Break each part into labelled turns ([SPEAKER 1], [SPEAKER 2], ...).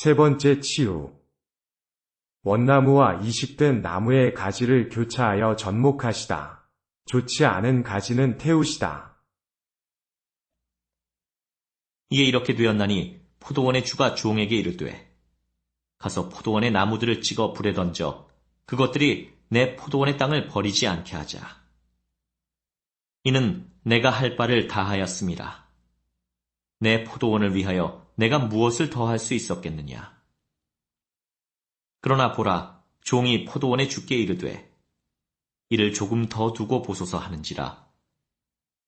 [SPEAKER 1] 세 번째 치유. 원나무와 이식된 나무의 가지를 교차하여 접목하시다. 좋지 않은 가지는 태우시다.
[SPEAKER 2] 이에 이렇게 되었나니 포도원의 주가 종에게 이르되 가서 포도원의 나무들을 찍어 불에 던져 그것들이 내 포도원의 땅을 버리지 않게 하자. 이는 내가 할 바를 다하였습니다. 내 포도원을 위하여 내가 무엇을 더할 수 있었겠느냐? 그러나 보라, 종이 포도원에 주께 이르되, 이를 조금 더 두고 보소서 하는지라.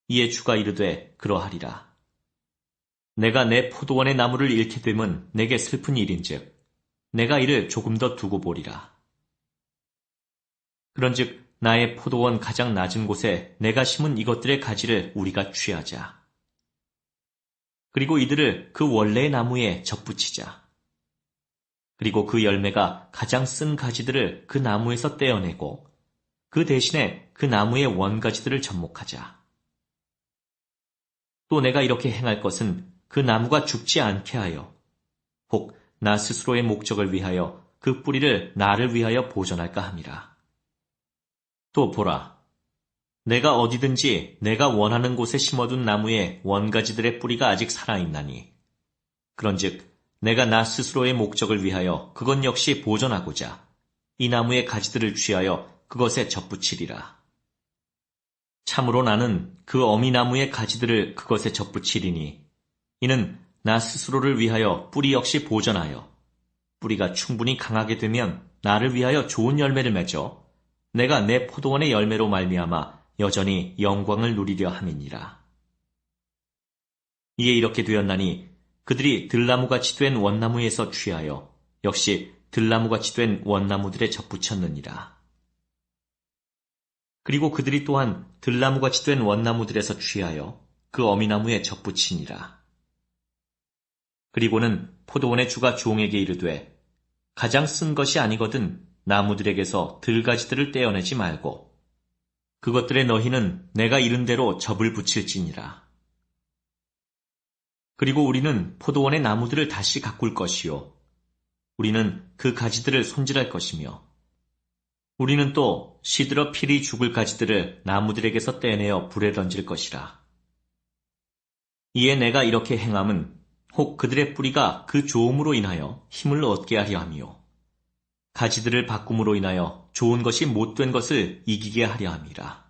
[SPEAKER 2] 이에 주가 이르되, 그러하리라. 내가 내 포도원의 나무를 잃게 됨은 내게 슬픈 일인즉, 내가 이를 조금 더 두고 보리라. 그런즉 나의 포도원 가장 낮은 곳에 내가 심은 이것들의 가지를 우리가 취하자. 그리고 이들을 그 원래의 나무에 접붙이자. 그리고 그 열매가 가장 쓴 가지들을 그 나무에서 떼어내고 그 대신에 그 나무의 원가지들을 접목하자. 또 내가 이렇게 행할 것은 그 나무가 죽지 않게 하여 혹 나 스스로의 목적을 위하여 그 뿌리를 나를 위하여 보존할까 함이라. 또 보라. 내가 어디든지 내가 원하는 곳에 심어둔 나무의 원가지들의 뿌리가 아직 살아있나니. 그런즉 내가 나 스스로의 목적을 위하여 그것 역시 보존하고자 이 나무의 가지들을 취하여 그것에 접붙이리라. 참으로 나는 그 어미나무의 가지들을 그것에 접붙이리니 이는 나 스스로를 위하여 뿌리 역시 보존하여 뿌리가 충분히 강하게 되면 나를 위하여 좋은 열매를 맺어 내가 내 포도원의 열매로 말미암아 여전히 영광을 누리려 함이니라. 이에 이렇게 되었나니 그들이 들나무같이 된 원나무에서 취하여 역시 들나무같이 된 원나무들에 접붙였느니라. 그리고 그들이 또한 들나무같이 된 원나무들에서 취하여 그 어미나무에 접붙이니라. 그리고는 포도원의 주가 종에게 이르되 가장 쓴 것이 아니거든 나무들에게서 들가지들을 떼어내지 말고 그것들의 너희는 내가 이른 대로 접을 붙일지니라. 그리고 우리는 포도원의 나무들을 다시 가꿀 것이요. 우리는 그 가지들을 손질할 것이며, 우리는 또 시들어 필이 죽을 가지들을 나무들에게서 떼내어 불에 던질 것이라. 이에 내가 이렇게 행함은 혹 그들의 뿌리가 그 좋음으로 인하여 힘을 얻게 하려 함이요. 가지들을 바꿈으로 인하여 좋은 것이 못된 것을 이기게 하려 함이라.